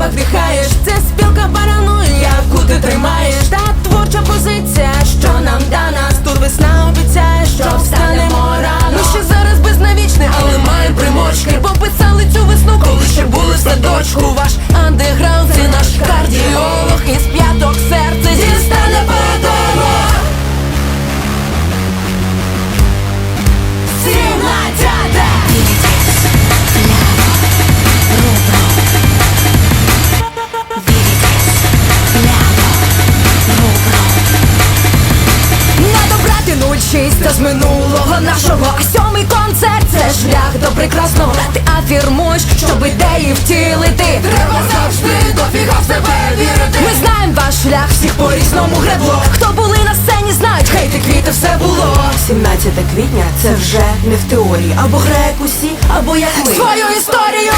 небах дихаєш. Надобрати 06 та з минулого нашого А сьомий концерт. Це шлях до прекрасного. Ти афірмуєш, щоб ідеї втілити. Треба завжди дофіга в себе вірити. Ми знаємо ваш шлях, всіх по різному гребло. Хто були на сцені, знають, хейти квіти все було. 17 квітня це вже не в теорії. Або грає усі, або як ми. Свою історію